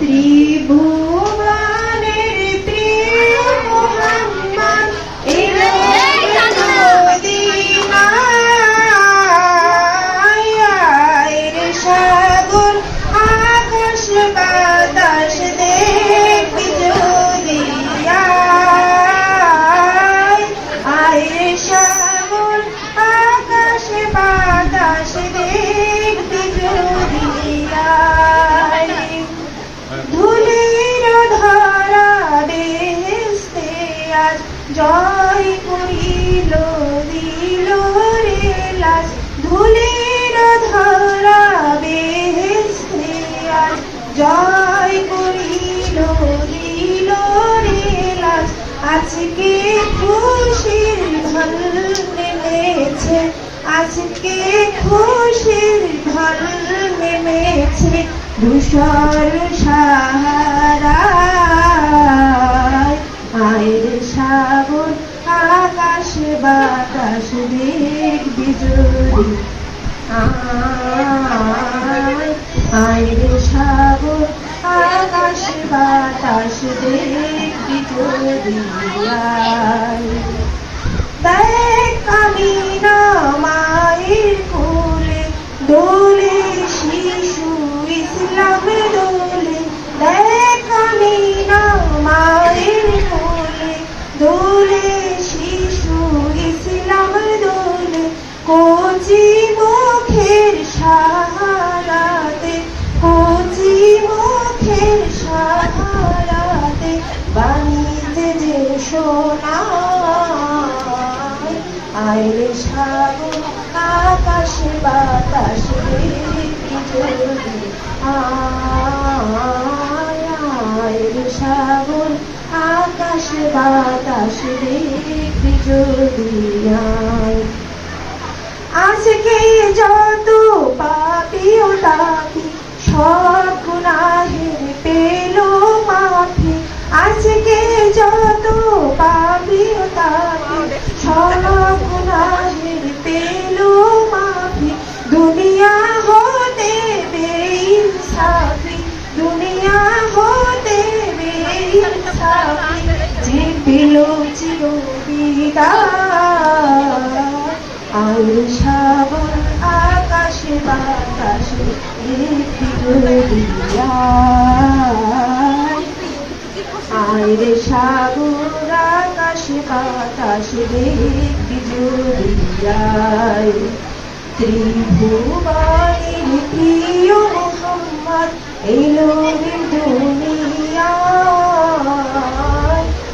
ত্রিভুবনের প্রিয় মোহাম্মদ এলো মদিনায় সাগর আকাশ বাতাস দেখবি যদি আয়ের সাগর আকাশ বাতাস দেখবি জয় করিল, দিল রে লাজ ধুলির ধরা বেহেস্তে আজ জয় করিল, দিল রে লাজ আজকে খুশির ঢল নেমেছে, আজকে খুশির ঢল নেমেছে। ধূসর সাহারায় দেখবি যদি আয় আয়ের সাগর আকাশ বাতাস দেখ যদি সাহারাতে বাণীতে যে সোনা। আইরে সাগর আকাশে বাতাস আইরে সাগর আকাশে বাতাস দেখবি যদি আজকে যত যে পেল সাগর আকাশে বাতাসে দেখবি প্রিয় মোহাম্মদ এলো দুনিয়ায়